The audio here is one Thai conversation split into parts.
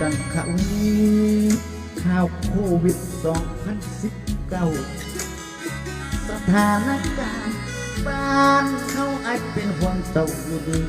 ตั้งเขาข่าวโควิด 2019 สถานการณ์บ้านเขาอาจเป็นห่วงเต่าอยู่ดี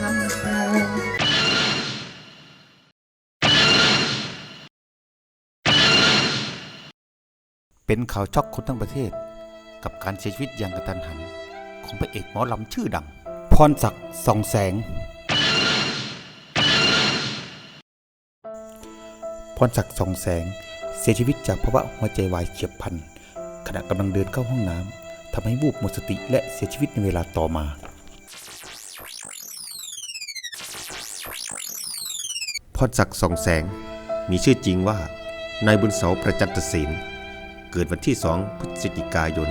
ทำแพงเป็นข่าวช็อกคนทั้งประเทศ กับการเสียชีวิตอย่างกระทันหัน ของพระเอกหมอลำชื่อดัง พรศักดิ์ส่องแสง รศักดิ์ส่องแสง เสียชีวิตจากภาวะหัวใจวายเฉียบพลัน ขณะกำลังเดินเข้าห้องน้ำทำให้วูบหมดสติและเสียชีวิตในเวลาต่อมา พรศักดิ์ส่องแสง มีชื่อจริงว่านายบุญเสาประจันตศิลป์เกิดวันที่ 2 พฤศจิกายน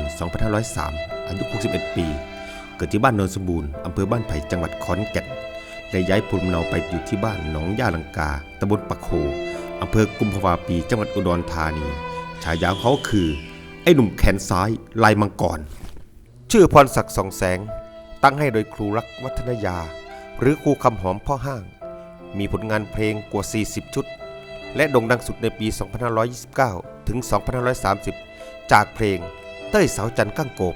2503 อายุ 61 ปี เกิดที่บ้านโนนสมบูรณ์ อำเภอบ้านไผ่ จังหวัดขอนแก่น และย้ายภูมิเนาไปอยู่ที่บ้านหนองย่าลังกา ตำบลปักโค อำเภอกุมภาวาปีจังหวัดอุดรธานี ฉายาของเขาคือ ไอ้หนุ่มแขนซ้ายลายมังกร ชื่อพรศักดิ์สองแสง ตั้งให้โดยครูรักวัฒนยา หรือครูคำหอมพ่อห้าง มีผลงานเพลงกว่า 40 ชุด และโด่งดังสุดในปี 2529 ถึง 2530 จากเพลงเต้ยเสาจันทร์ก้างโกบ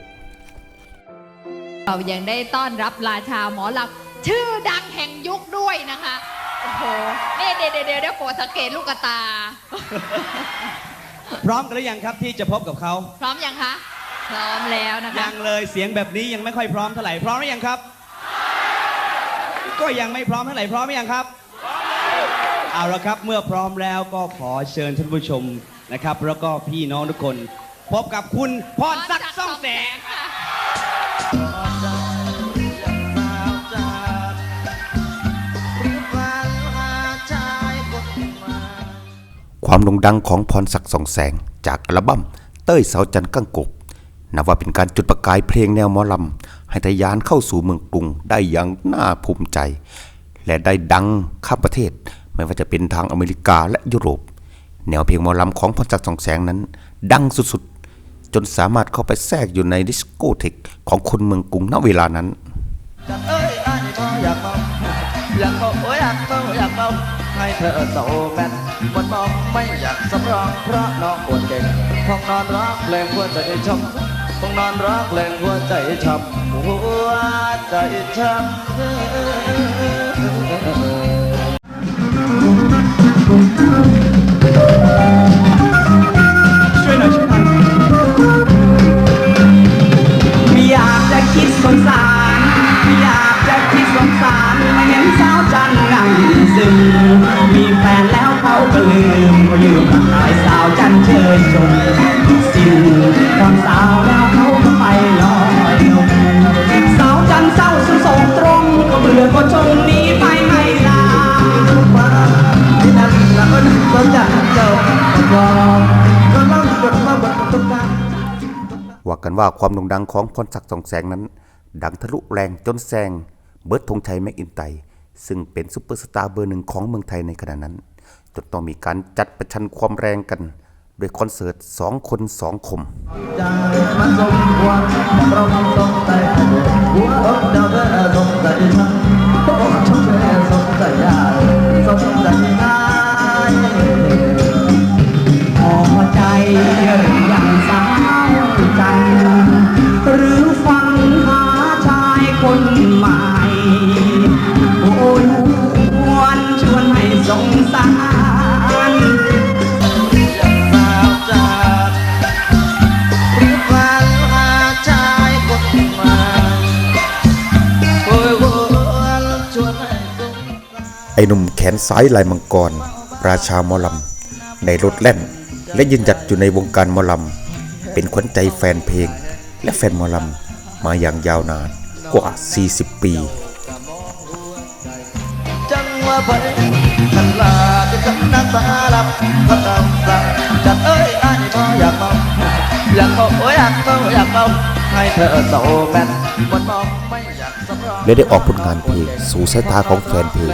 เรายังได้ต้อนรับราชาหมอลำชื่อดังแห่งยุคด้วยนะคะ โอ้โหนี่เดี๋ยวเดี๋ยวเดี๋ยวเดี๋ยวโปรดสังเกตลูกตา พร้อมกันหรือยังครับที่จะพบกับเขาพร้อมยังคะ พร้อมแล้วนะคะ ยังเลยเสียงแบบนี้ยังไม่ค่อยพร้อมเท่าไหร่พร้อมหรือยังครับ ก็ยังไม่พร้อมเท่าไหร่พร้อมหรือยังครับเอาละครับเมื่อพร้อมแล้วก็ขอเชิญท่านผู้ชมนะครับ แล้วก็พี่น้องทุกคน พบกับคุณพรศักดิ์ซ่องแสงค่ะ ความโด่งดังของพรศักดิ์สองแสง จากอัลบั้มเต้ยเสาจันทร์ก้งกบนับว่าเป็นการจุดประกายเพลงแนวหมอลำให้ทะยานเข้าสู่เมืองกรุงได้อย่างน่าภูมิใจ และได้ดังข้ามประเทศ ไม่ว่าจะเป็นทางอเมริกาและยุโรป แนวเพลงหมอลำของพรศักดิ์สองแสงนั้น ดังสุดๆ จนสามารถเข้าไปแทรกอยู่ในดิสโกเทกของคนเมืองกรุงณเวลานั้นจัดเอ้ยอยากเมาอยากเมาโอ้ยอยากเมาอยากเมา ให้เธอโตแมนมันมองไม่อยากสำรองเพราะน้องปวดเก่งห้องนอนรักแรงหัวใจช้ำห้องนอนรักแรงหัวใจช้ำหัวใจช้ำ เห็นสาวจันทร์นั่งซึมมีแฟนแล้วเขาก็ลืมเขายืมร่างกายสาวจันทร์เชยชมสิ้นตอนสาวแล้วเขาก็ไปลอยลมสาวจันทร์เศร้าสุดโศกตรงก็เบื่อก็จงหนีไปไม่ลานั่นละก็นั่นก็จเจ้าก็ก็ล่องจดมาบทตุกการว่ากันว่าความโด่งดังของพรศักดิ์สองแสงนั้น ดังทะลุแรงจนแซง เบิร์ดธงชัยแม็กอินไตซึ่งเป็นซูเปอร์สตาร์เบอร์หนึ่งของเมืองไทยในขณะนั้นจนต้องมีการจัดประชันความแรงกันโดยคอนเสิร์ตสองคนสองคมใจ ไอ้หนุ่มแขนซ้ายลายมังกร ราชาหมอลำในรถแล่น และยืนหยัดอยู่ในวงการหมอลำเป็นขวัญใจแฟนเพลง และแฟนหมอลำมาอย่างยาวนานกว่า 40 ปีจังว่าไปขันลาจะกันน้ำตาลับพักำสักจัดเอ้ยอันนี้พออยากเมาอยากเมาโอ้ยอยากเมาอยากเมาให้เธอโซแมนมันมองไม่อยากสำรองและได้ออกผลงานเพลงสู่สายตาของแฟนเพลง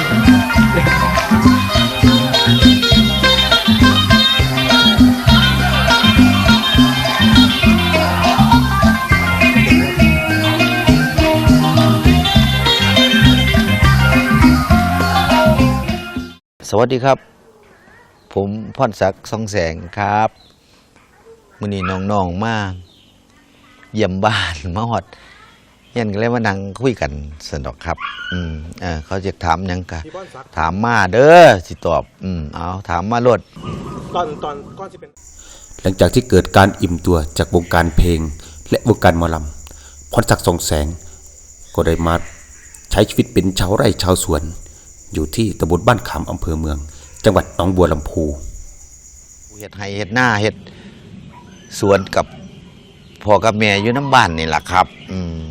สวัสดีครับ ผมพรศักดิ์สองแสงครับมือนี้น้องๆมาเยี่ยมบ้านมาหอดเยันก็เลยมานั่งคุยกันสนอกครับ อืมเออเขาจะถามหยังกะถามมาเด้อสิตอบ อืมเอาถามมาโลด ตอนตอนก่อนจะเป็นหลังจากที่เกิดการอิ่มตัวจากวงการเพลง และวงการหมอลำพรศักดิ์สองแสง ก็ได้มาใช้ชีวิตเป็นชาวไร่ชาวสวน อยู่ที่ตำบลบ้านขามอำเภอเมือง จังหวัดหนองบัวลำพูเห็ดไห้เห็ดหน้าเห็ดสวนกับพ่อกับแม่อยู่น้ำบ้านนี่แหละครับ อืม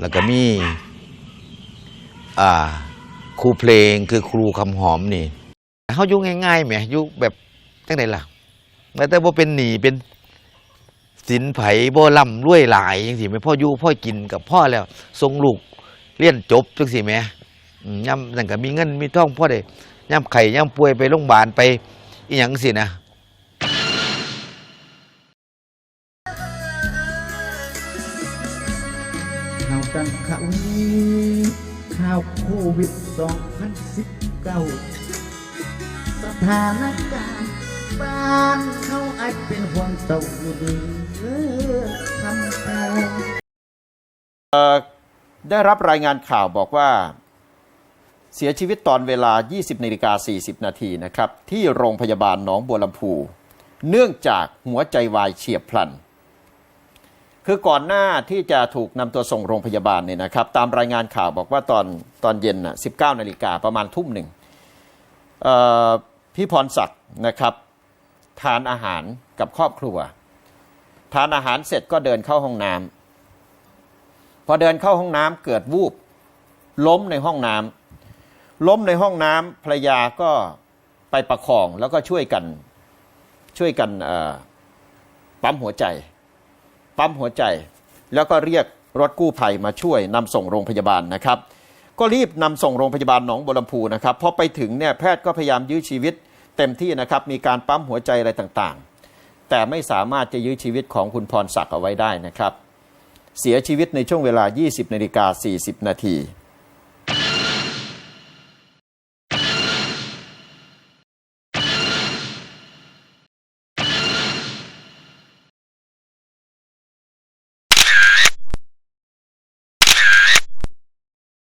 แล้วก็มีอ่าครูเพลงคือครูคำหอมนี่เขาอยู่ง่ายๆแหมอยู่แบบจังไดล่ะแต่แต่บ่เป็นหนีเป็นสินไผ่บ่ล่ำรวยหลายจังซี่แม่พ่ออยู่พ่อกินกับพ่อแล้วส่งลูกเรียนจบจังซี่แหม่อืม ย่ำนั่นก็มีเงินมีทองพ่อได้ย่ำไข่ย่ำป่วยไปโรงพยาบาลไปอีหยังสินะข่าวดังข่าวนี้ข่าวโควิด 2019 สถานการณ์บ้านเขาอาจเป็นห่วงเจ้าอยู่ดีเออทำแต่ได้รับรายงานข่าวบอกว่า เสียชีวิตตอนเวลา 20นาฬิกา40 นาทีนะครับ ที่โรงพยาบาลหนองบัวลำพู เนื่องจากหัวใจวายเฉียบพลัน คือก่อนหน้าที่จะถูกนำตัวส่งโรงพยาบาลเนี่ยนะครับ ตามรายงานข่าวบอกว่าตอนตอนเย็นน่ะ19นาฬิกาประมาณทุ่มหนึ่งพี่พรศักดิ์นะครับทานอาหารกับครอบครัว ทานอาหารเสร็จก็เดินเข้าห้องน้ำพอเดินเข้าห้องน้ำเกิดวูบล้มในห้องน้ำ ล้มในห้องน้ำภรรยาก็ไปประคองแล้วก็ช่วยกันช่วยกันปั๊มหัวใจ ปั๊มหัวใจ แล้วก็เรียกรถกู้ภัยมาช่วยนำส่งโรงพยาบาลนะครับ ก็รีบนำส่งโรงพยาบาลหนองบัวลำพูนะครับพอไปถึงเนี่ยแพทย์ก็พยายามยื้อชีวิตเต็มที่นะครับมีการปั๊มหัวใจอะไรต่างๆ แต่ไม่สามารถจะยื้อชีวิตของคุณพรศักดิ์เอาไว้ได้นะครับ เสียชีวิตในช่วงเวลา 20นาฬิกา40 นาที